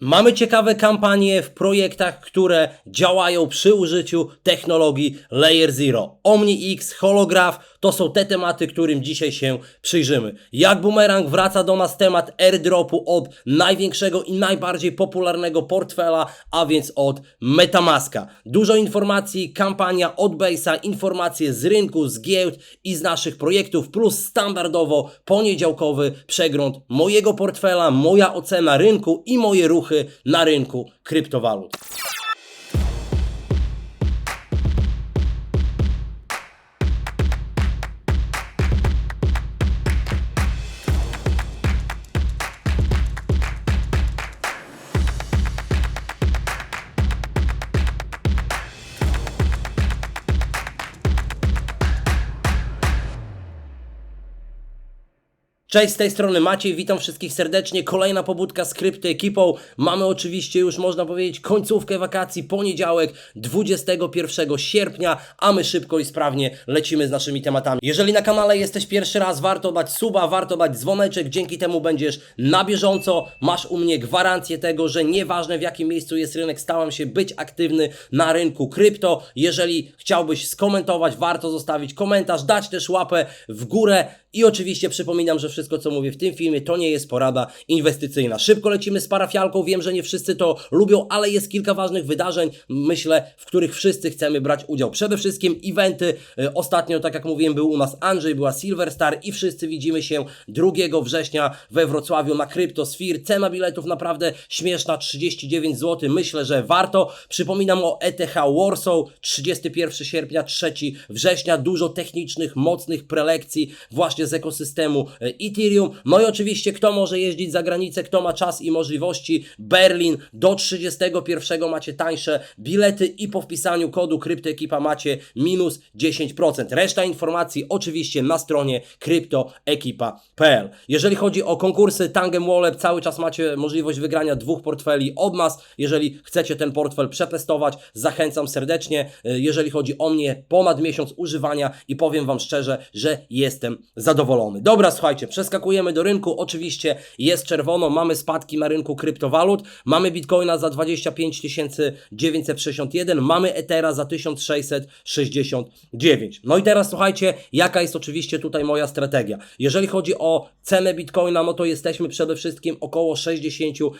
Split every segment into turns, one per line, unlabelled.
Mamy ciekawe kampanie w projektach, które działają przy użyciu technologii Layer Zero. Omni X, holograf to są te tematy, którym dzisiaj się przyjrzymy. Jak bumerang wraca do nas temat airdropu od największego i najbardziej popularnego portfela, a więc od Metamaska. Dużo informacji, kampania od Base'a, informacje z rynku, z giełd i z naszych projektów, plus standardowo poniedziałkowy przegląd mojego portfela, moja ocena rynku i moje ruchy na rynku kryptowalut. Cześć, z tej strony Maciej, witam wszystkich serdecznie. Kolejna pobudka z Krypty ekipą. Mamy oczywiście już, można powiedzieć, końcówkę wakacji, poniedziałek 21 sierpnia, a my szybko i sprawnie lecimy z naszymi tematami. Jeżeli na kanale jesteś pierwszy raz, warto dać suba, warto dać dzwoneczek, dzięki temu będziesz na bieżąco. Masz u mnie gwarancję tego, że nieważne w jakim miejscu jest rynek, stałem się być aktywny na rynku krypto. Jeżeli chciałbyś skomentować, warto zostawić komentarz, dać też łapę w górę i oczywiście przypominam, że wszystko co mówię w tym filmie to nie jest porada inwestycyjna. Szybko lecimy z parafialką, wiem, że nie wszyscy to lubią, ale jest kilka ważnych wydarzeń, myślę, w których wszyscy chcemy brać udział. Przede wszystkim eventy. Y, Ostatnio, tak jak mówiłem, był u nas Andrzej, była Silver Star i wszyscy widzimy się 2 września we Wrocławiu na Cryptosphere. Cena biletów naprawdę śmieszna, 39 zł. Myślę, że warto. Przypominam o ETH Warsaw, 31 sierpnia, 3 września. Dużo technicznych, mocnych prelekcji właśnie z ekosystemu e, Ethereum. No i oczywiście, kto może jeździć za granicę, kto ma czas i możliwości. Berlin do 31 macie tańsze bilety i po wpisaniu kodu KryptoEkipa macie minus 10%. Reszta informacji oczywiście na stronie kryptoekipa.pl. Jeżeli chodzi o konkursy Tangem Wallet, cały czas macie możliwość wygrania dwóch portfeli od nas. Jeżeli chcecie ten portfel przetestować, zachęcam serdecznie. E, Jeżeli chodzi o mnie, ponad miesiąc używania i powiem Wam szczerze, że jestem zadowolony. Dobra, słuchajcie, przeskakujemy do rynku. Oczywiście jest czerwono, mamy spadki na rynku kryptowalut, mamy Bitcoina za 25 961, mamy Ethera za 1669. No i teraz słuchajcie, jaka jest oczywiście tutaj moja strategia. Jeżeli chodzi o cenę Bitcoina, no to jesteśmy przede wszystkim około 62%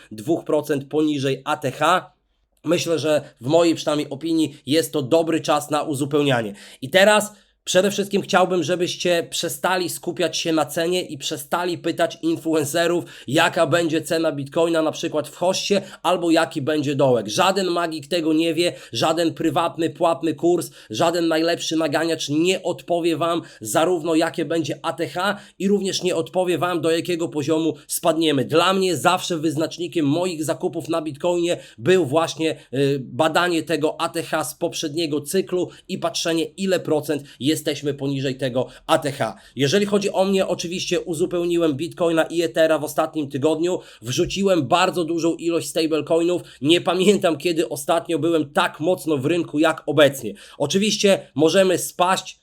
poniżej ATH. Myślę, że w mojej przynajmniej opinii jest to dobry czas na uzupełnianie. I teraz przede wszystkim chciałbym, żebyście przestali skupiać się na cenie i przestali pytać influencerów, jaka będzie cena bitcoina na przykład w hoście albo jaki będzie dołek. Żaden magik tego nie wie, żaden prywatny, płatny kurs, żaden najlepszy naganiacz nie odpowie Wam zarówno jakie będzie ATH i również nie odpowie Wam do jakiego poziomu spadniemy. Dla mnie zawsze wyznacznikiem moich zakupów na bitcoinie był właśnie y, badanie tego ATH z poprzedniego cyklu i patrzenie ile procent jesteśmy poniżej tego ATH. Jeżeli chodzi o mnie, oczywiście uzupełniłem Bitcoina i Ethera w ostatnim tygodniu, wrzuciłem bardzo dużą ilość stablecoinów. Nie pamiętam kiedy ostatnio byłem tak mocno w rynku jak obecnie. Oczywiście możemy spaść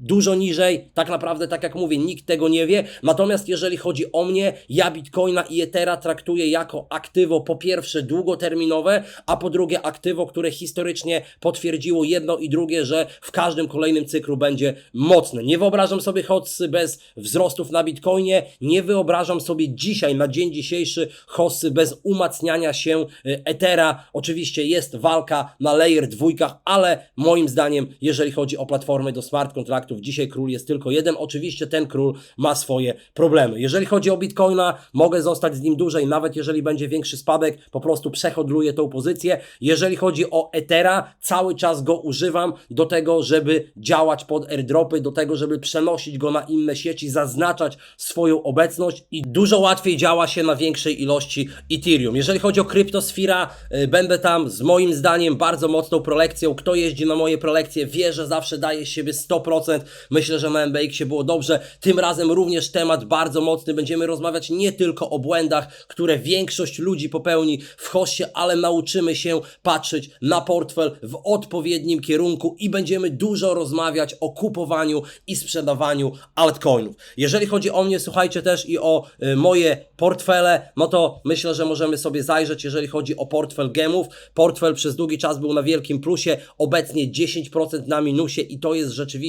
dużo niżej, tak naprawdę tak jak mówię, nikt tego nie wie. Natomiast jeżeli chodzi o mnie, ja Bitcoina i Ethera traktuję jako aktywo po pierwsze długoterminowe, a po drugie aktywo, które historycznie potwierdziło jedno i drugie, że w każdym kolejnym cyklu będzie mocne. Nie wyobrażam sobie hossy bez wzrostów na Bitcoinie, nie wyobrażam sobie dzisiaj, na dzień dzisiejszy, hossy bez umacniania się y, Ethera. Oczywiście jest walka na layer dwójkach, ale moim zdaniem, jeżeli chodzi o platformy do smart kontraktów, dzisiaj król jest tylko jeden. Oczywiście ten król ma swoje problemy. Jeżeli chodzi o Bitcoina, mogę zostać z nim dłużej, nawet jeżeli będzie większy spadek, po prostu przehodluję tą pozycję. Jeżeli chodzi o Ethera, cały czas go używam do tego, żeby działać pod airdropy, do tego, żeby przenosić go na inne sieci, zaznaczać swoją obecność i dużo łatwiej działa się na większej ilości Ethereum. Jeżeli chodzi o kryptosfera, y, będę tam z moim zdaniem bardzo mocną prolekcją. Kto jeździ na moje prolekcje wie, że zawsze daje siebie 100 100%. Myślę, że na MBX-ie było dobrze. Tym razem również temat bardzo mocny. Będziemy rozmawiać nie tylko o błędach, które większość ludzi popełni w hoście, ale nauczymy się patrzeć na portfel w odpowiednim kierunku i będziemy dużo rozmawiać o kupowaniu i sprzedawaniu altcoinów. Jeżeli chodzi o mnie, słuchajcie też i o y, moje portfele, no to myślę, że możemy sobie zajrzeć, jeżeli chodzi o portfel gemów. Portfel przez długi czas był na wielkim plusie, obecnie 10% na minusie i to jest rzeczywiście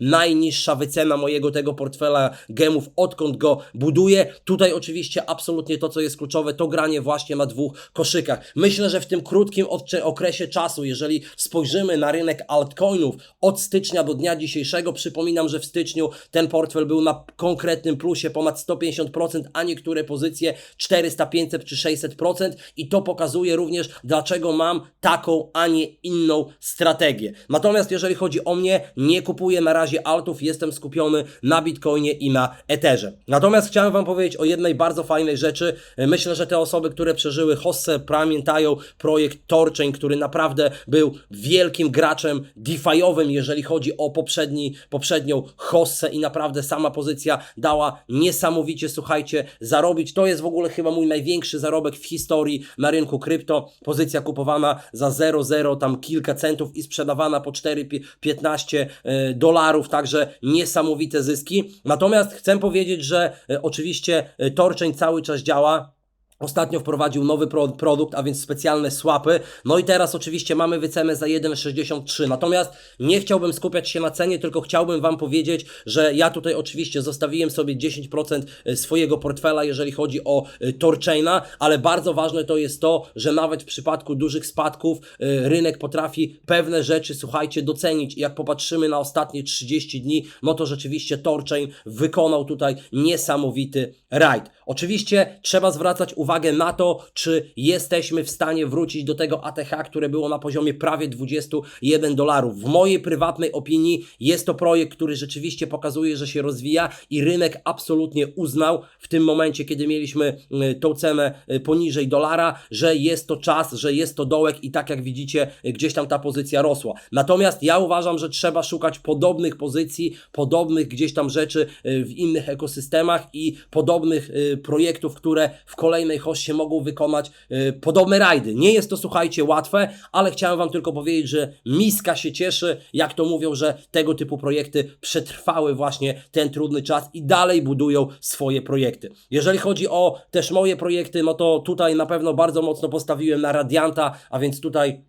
najniższa wycena mojego tego portfela gemów, odkąd go buduję. Tutaj oczywiście absolutnie to, co jest kluczowe, to granie właśnie na dwóch koszykach. Myślę, że w tym krótkim okresie czasu, jeżeli spojrzymy na rynek altcoinów od stycznia do dnia dzisiejszego, przypominam, że w styczniu ten portfel był na konkretnym plusie ponad 150%, a niektóre pozycje 400, 500 czy 600% i to pokazuje również, dlaczego mam taką, a nie inną strategię. Natomiast jeżeli chodzi o mnie, nie kupuję na razie altów, jestem skupiony na Bitcoinie i na Etherze. Natomiast chciałem Wam powiedzieć o jednej bardzo fajnej rzeczy. Myślę, że te osoby, które przeżyły Hosse, pamiętają projekt Torchain, który naprawdę był wielkim graczem DeFi'owym, jeżeli chodzi o poprzedni, poprzednią Hossę i naprawdę sama pozycja dała niesamowicie, słuchajcie, zarobić. To jest w ogóle chyba mój największy zarobek w historii na rynku krypto. Pozycja kupowana za 0,0 tam kilka centów i sprzedawana po 4-15 e, dolarów, także niesamowite zyski. Natomiast chcę powiedzieć, że e, oczywiście e, Torchain cały czas działa. Ostatnio wprowadził nowy pro produkt, a więc specjalne swapy. No i teraz oczywiście mamy wycenę za 1,63. Natomiast nie chciałbym skupiać się na cenie, tylko chciałbym Wam powiedzieć, że ja tutaj oczywiście zostawiłem sobie 10% swojego portfela, jeżeli chodzi o y, Torchaina, ale bardzo ważne to jest to, że nawet w przypadku dużych spadków y, rynek potrafi pewne rzeczy, słuchajcie, docenić. I jak popatrzymy na ostatnie 30 dni, no to rzeczywiście Torchain wykonał tutaj niesamowity rajd. Oczywiście trzeba zwracać uwagę na to, czy jesteśmy w stanie wrócić do tego ATH, które było na poziomie prawie 21 dolarów. W mojej prywatnej opinii jest to projekt, który rzeczywiście pokazuje, że się rozwija i rynek absolutnie uznał w tym momencie, kiedy mieliśmy y, tą cenę y, poniżej dolara, że jest to czas, że jest to dołek i tak jak widzicie, y, gdzieś tam ta pozycja rosła. Natomiast ja uważam, że trzeba szukać podobnych pozycji, podobnych gdzieś tam rzeczy w innych ekosystemach i podobnych y, projektów, które w kolejnej hoście mogą wykonać y, podobne rajdy. Nie jest to, słuchajcie, łatwe, ale chciałem Wam tylko powiedzieć, że miska się cieszy, jak to mówią, że tego typu projekty przetrwały właśnie ten trudny czas i dalej budują swoje projekty. Jeżeli chodzi o też moje projekty, no to tutaj na pewno bardzo mocno postawiłem na Radianta, a więc tutaj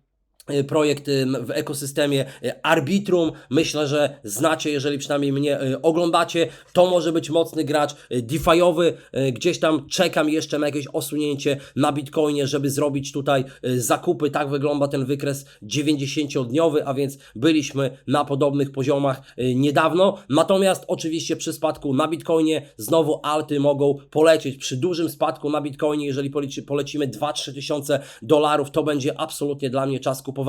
projekt y, w ekosystemie y, Arbitrum. Myślę, że znacie, jeżeli przynajmniej mnie y, oglądacie. To może być mocny gracz y, DeFi'owy. Y, Gdzieś tam czekam jeszcze na jakieś osunięcie na Bitcoinie, żeby zrobić tutaj y, zakupy. Tak wygląda ten wykres 90-dniowy, a więc byliśmy na podobnych poziomach y, niedawno. Natomiast oczywiście przy spadku na Bitcoinie znowu alty mogą polecieć. Przy dużym spadku na Bitcoinie, jeżeli poleci, polecimy 2-3 tysiące dolarów, to będzie absolutnie dla mnie czas kupowania.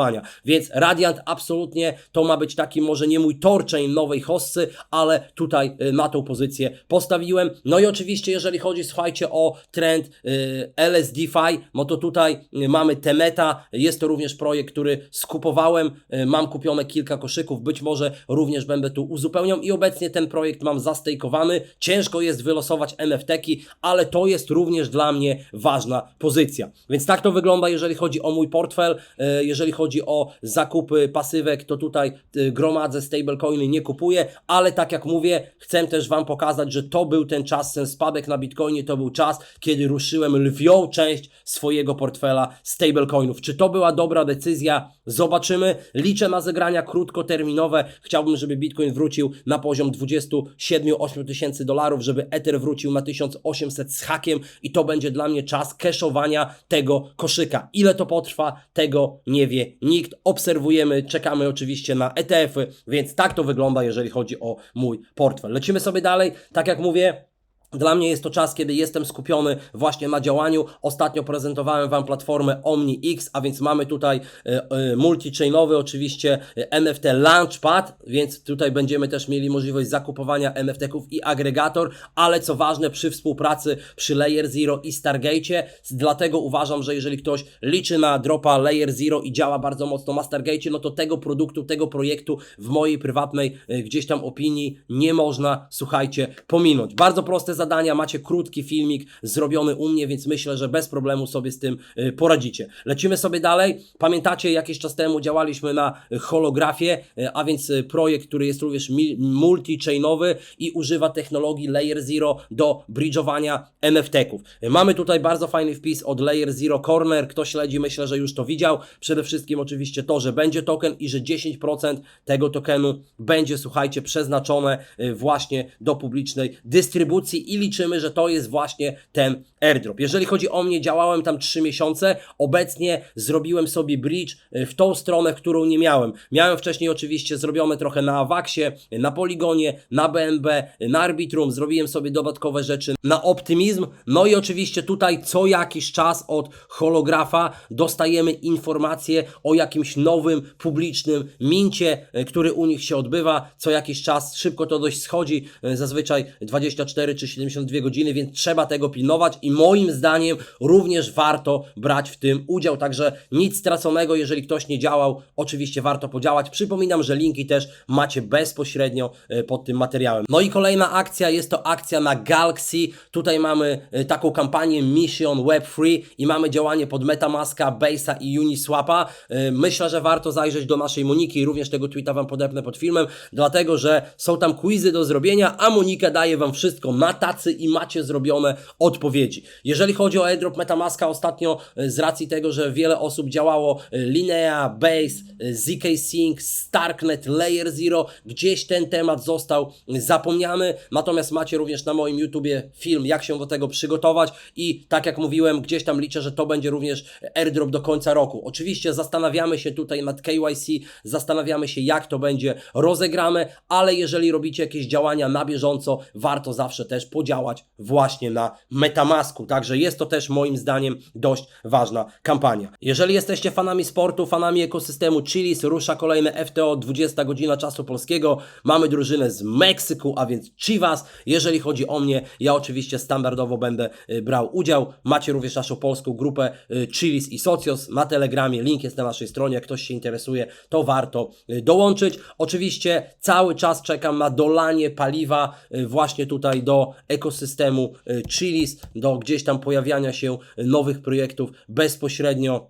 Więc Radiant absolutnie to ma być taki może nie mój torchain nowej hossy, ale tutaj y, na tą pozycję postawiłem. No i oczywiście jeżeli chodzi, słuchajcie, o trend y, LSDFi, no to tutaj y, mamy Temeta, jest to również projekt, który skupowałem, mam kupione kilka koszyków, być może również będę tu uzupełniał i obecnie ten projekt mam zastejkowany. Ciężko jest wylosować NFT-ki, ale to jest również dla mnie ważna pozycja. Więc tak to wygląda, jeżeli chodzi o mój portfel, y, jeżeli chodzi o zakupy pasywek, to tutaj y, gromadzę stablecoiny, nie kupuję, ale tak jak mówię, chcę też Wam pokazać, że to był ten czas, ten spadek na Bitcoinie, to był czas, kiedy ruszyłem lwią część swojego portfela stablecoinów. Czy to była dobra decyzja? Zobaczymy. Liczę na zagrania krótkoterminowe. Chciałbym, żeby Bitcoin wrócił na poziom 27-8 tysięcy dolarów, żeby Ether wrócił na 1800 z hakiem i to będzie dla mnie czas cashowania tego koszyka. Ile to potrwa, tego nie nikt. Obserwujemy, czekamy oczywiście na ETF-y, więc tak to wygląda, jeżeli chodzi o mój portfel. Lecimy sobie dalej. Tak jak mówię, Dla mnie jest to czas, kiedy jestem skupiony właśnie na działaniu. Ostatnio prezentowałem Wam platformę OmniX, a więc mamy tutaj e, e, multi-chainowy oczywiście e, NFT Launchpad, więc tutaj będziemy też mieli możliwość zakupowania NFT-ków i agregator, ale co ważne przy współpracy przy Layer Zero i Stargate'cie, dlatego uważam, że jeżeli ktoś liczy na dropa Layer Zero i działa bardzo mocno na Stargate'cie, no to tego produktu, tego projektu w mojej prywatnej gdzieś tam opinii nie można, słuchajcie, pominąć. Bardzo proste zadania, macie krótki filmik zrobiony u mnie, więc myślę, że bez problemu sobie z tym y, poradzicie. Lecimy sobie dalej. Pamiętacie, jakiś czas temu działaliśmy na holografię, y, a więc y, projekt, który jest również multi-chainowy i używa technologii Layer Zero do bridge'owania NFT-ków. Mamy tutaj bardzo fajny wpis od Layer Zero Corner. Kto śledzi, myślę, że już to widział. Przede wszystkim oczywiście to, że będzie token i że 10% tego tokenu będzie, słuchajcie, przeznaczone właśnie do publicznej dystrybucji i liczymy, że to jest właśnie ten airdrop. Jeżeli chodzi o mnie, działałem tam 3 miesiące, obecnie zrobiłem sobie bridge y, w tą stronę, którą nie miałem. Miałem wcześniej oczywiście zrobione trochę na Avaxie, na Poligonie, na BNB, na Arbitrum, zrobiłem sobie dodatkowe rzeczy na Optymizm, no i oczywiście tutaj co jakiś czas od holografa dostajemy informacje o jakimś nowym, publicznym mincie, y, który u nich się odbywa, co jakiś czas, szybko to dość schodzi, y, zazwyczaj 24 czy 72 godziny, więc trzeba tego pilnować i moim zdaniem również warto brać w tym udział, także nic straconego, jeżeli ktoś nie działał, oczywiście warto podziałać. Przypominam, że linki też macie bezpośrednio y, pod tym materiałem. No i kolejna akcja, jest to akcja na Galaxy, tutaj mamy y, taką kampanię Mission Web Free i mamy działanie pod Metamaska, Base'a i Uniswapa. Y, Myślę, że warto zajrzeć do naszej Moniki, również tego tweeta Wam podepnę pod filmem, dlatego, że są tam quizy do zrobienia, a Monika daje Wam wszystko na tacy i macie zrobione odpowiedzi. Jeżeli chodzi o airdrop Metamaska, ostatnio y, z racji tego, że wiele osób działało y, Linea, Base, y, ZK Sync, Starknet, Layer Zero, gdzieś ten temat został zapomniany, natomiast macie również na moim YouTubie film, jak się do tego przygotować i tak jak mówiłem, gdzieś tam liczę, że to będzie również airdrop do końca roku. Oczywiście zastanawiamy się tutaj nad KYC, zastanawiamy się jak to będzie rozegrane, ale jeżeli robicie jakieś działania na bieżąco, warto zawsze też podziałać właśnie na Metamasku, także jest to też moim zdaniem dość ważna kampania. Jeżeli jesteście fanami sportu, fanami ekosystemu Chilis, rusza kolejne FTO 20 godzina czasu polskiego, mamy drużynę z Meksyku, a więc Chivas. Jeżeli chodzi o mnie, ja oczywiście standardowo będę y, brał udział. Macie również naszą polską grupę y, Chilis i Socios na Telegramie, link jest na naszej stronie, jak ktoś się interesuje, to warto y, dołączyć. Oczywiście cały czas czekam na dolanie paliwa właśnie tutaj do ekosystemu y, Chilis, do gdzieś tam pojawiania się nowych projektów bezpośrednio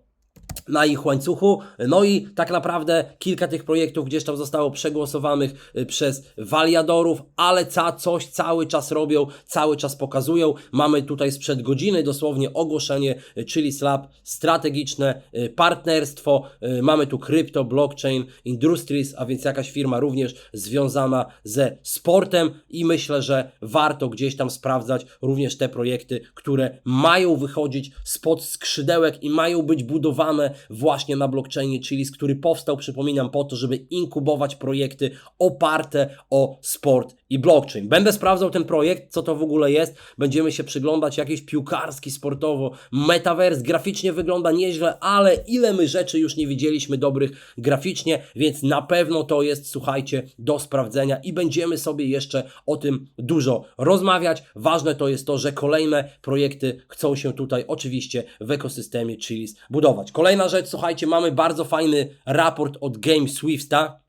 na ich łańcuchu. No i tak naprawdę kilka tych projektów gdzieś tam zostało przegłosowanych y, przez waliadorów, ale ca coś cały czas robią, cały czas pokazują. Mamy tutaj sprzed godziny dosłownie ogłoszenie, y, czyli Slab, strategiczne y, partnerstwo. Mamy tu krypto, blockchain, industries, a więc jakaś firma również związana ze sportem i myślę, że warto gdzieś tam sprawdzać również te projekty, które mają wychodzić spod skrzydełek i mają być budowane właśnie na blockchainie Chilis, który powstał, przypominam, po to, żeby inkubować projekty oparte o sport i blockchain. Będę sprawdzał ten projekt, co to w ogóle jest. Będziemy się przyglądać jakiś piłkarski, sportowo, metaverse, graficznie wygląda nieźle, ale ile my rzeczy już nie widzieliśmy dobrych graficznie, więc na pewno to jest, słuchajcie, do sprawdzenia i będziemy sobie jeszcze o tym dużo rozmawiać. Ważne to jest to, że kolejne projekty chcą się tutaj oczywiście w ekosystemie Chilis budować. Kolejna rzecz, słuchajcie, mamy bardzo fajny raport od Game Swifta.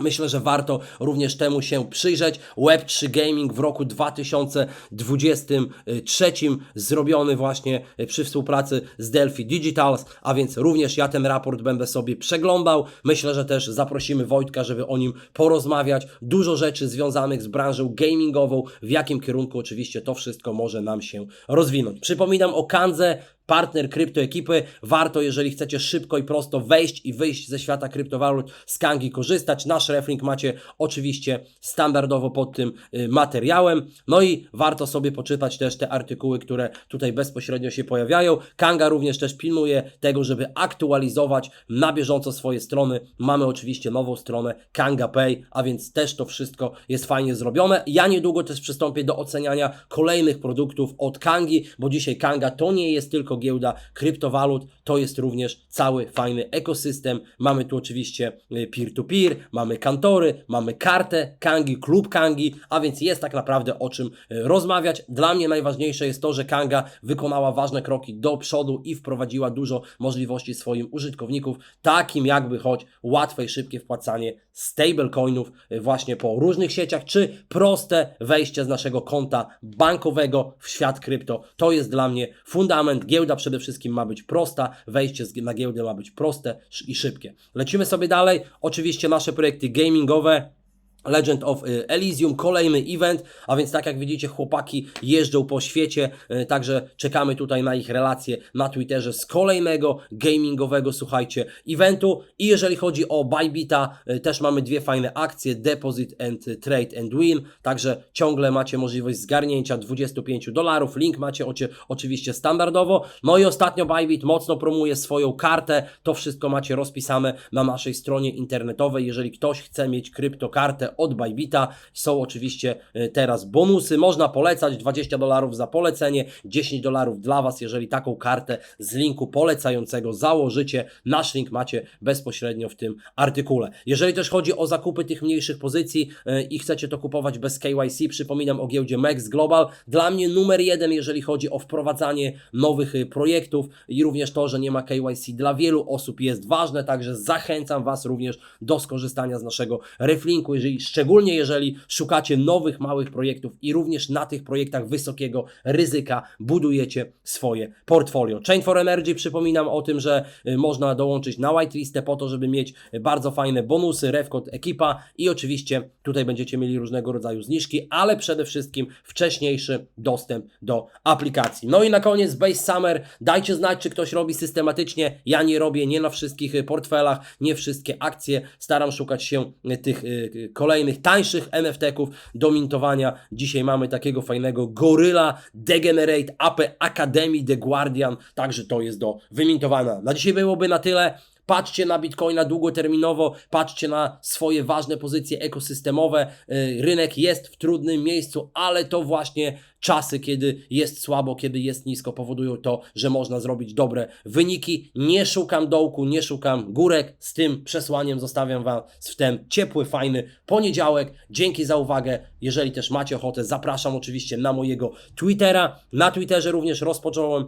Myślę, że warto również temu się przyjrzeć. Web3 Gaming w roku 2023 zrobiony właśnie przy współpracy z Delphi Digitals, a więc również ja ten raport będę sobie przeglądał. Myślę, że też zaprosimy Wojtka, żeby o nim porozmawiać. Dużo rzeczy związanych z branżą gamingową, w jakim kierunku oczywiście to wszystko może nam się rozwinąć. Przypominam o Kanze partner kryptoekipy. Warto, jeżeli chcecie szybko i prosto wejść i wyjść ze świata kryptowalut z Kangi korzystać. Nasz reflink macie oczywiście standardowo pod tym y, materiałem. No i warto sobie poczytać też te artykuły, które tutaj bezpośrednio się pojawiają. Kanga również też pilnuje tego, żeby aktualizować na bieżąco swoje strony. Mamy oczywiście nową stronę Kanga Pay, a więc też to wszystko jest fajnie zrobione. Ja niedługo też przystąpię do oceniania kolejnych produktów od Kangi, bo dzisiaj Kanga to nie jest tylko giełda kryptowalut, to jest również cały fajny ekosystem. Mamy tu oczywiście y, peer-to-peer, mamy kantory, mamy kartę Kangi, klub Kangi, a więc jest tak naprawdę o czym y, rozmawiać. Dla mnie najważniejsze jest to, że Kanga wykonała ważne kroki do przodu i wprowadziła dużo możliwości swoim użytkowników, takim jakby choć łatwe i szybkie wpłacanie stablecoinów y, właśnie po różnych sieciach, czy proste wejście z naszego konta bankowego w świat krypto. To jest dla mnie fundament. Giełda przede wszystkim ma być prosta, wejście na giełdę ma być proste i szybkie. Lecimy sobie dalej. Oczywiście nasze projekty gamingowe. Legend of y, Elysium, kolejny event, a więc tak jak widzicie, chłopaki jeżdżą po świecie, y, także czekamy tutaj na ich relacje na Twitterze z kolejnego gamingowego, słuchajcie, eventu. I jeżeli chodzi o Bybita, y, też mamy dwie fajne akcje, Deposit and Trade and Win, także ciągle macie możliwość zgarnięcia 25 dolarów, link macie oczywiście standardowo. No i ostatnio Bybit mocno promuje swoją kartę, to wszystko macie rozpisane na naszej stronie internetowej. Jeżeli ktoś chce mieć kryptokartę od Bybita, są oczywiście e, teraz bonusy, można polecać 20 dolarów za polecenie, 10 dolarów dla Was, jeżeli taką kartę z linku polecającego założycie. Nasz link macie bezpośrednio w tym artykule. Jeżeli też chodzi o zakupy tych mniejszych pozycji e, i chcecie to kupować bez KYC, przypominam o giełdzie Max Global. Dla mnie numer jeden, jeżeli chodzi o wprowadzanie nowych e, projektów i również to, że nie ma KYC dla wielu osób jest ważne, także zachęcam Was również do skorzystania z naszego reflinku, jeżeli, szczególnie jeżeli szukacie nowych, małych projektów i również na tych projektach wysokiego ryzyka budujecie swoje portfolio. Chain for Energy, przypominam o tym, że y, można dołączyć na whitelistę po to, żeby mieć bardzo fajne bonusy, refkod ekipa i oczywiście tutaj będziecie mieli różnego rodzaju zniżki, ale przede wszystkim wcześniejszy dostęp do aplikacji. No i na koniec Base Summer, dajcie znać, czy ktoś robi systematycznie, ja nie robię, nie na wszystkich portfelach, nie wszystkie akcje, staram szukać się tych y, y, kolejnych, tańszych NFT-ków do mintowania. Dzisiaj mamy takiego fajnego Goryla Degenerate AP Academy The Guardian, także to jest do wymintowania. Na dzisiaj byłoby na tyle. Patrzcie na Bitcoina długoterminowo, patrzcie na swoje ważne pozycje ekosystemowe. Y, Rynek jest w trudnym miejscu, ale to właśnie czasy, kiedy jest słabo, kiedy jest nisko, powodują to, że można zrobić dobre wyniki. Nie szukam dołku, nie szukam górek. Z tym przesłaniem zostawiam Was w ten ciepły, fajny poniedziałek. Dzięki za uwagę. Jeżeli też macie ochotę, zapraszam oczywiście na mojego Twittera. Na Twitterze również rozpocząłem,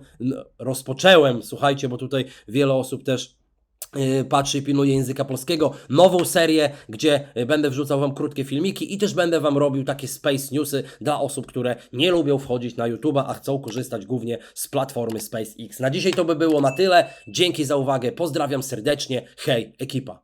rozpoczęłem, słuchajcie, bo tutaj wiele osób też patrzy i pilnuje języka polskiego, nową serię, gdzie będę wrzucał Wam krótkie filmiki i też będę Wam robił takie Space Newsy dla osób, które nie lubią wchodzić na YouTube'a, a chcą korzystać głównie z platformy SpaceX. Na dzisiaj to by było na tyle. Dzięki za uwagę, pozdrawiam serdecznie. Hej, ekipa.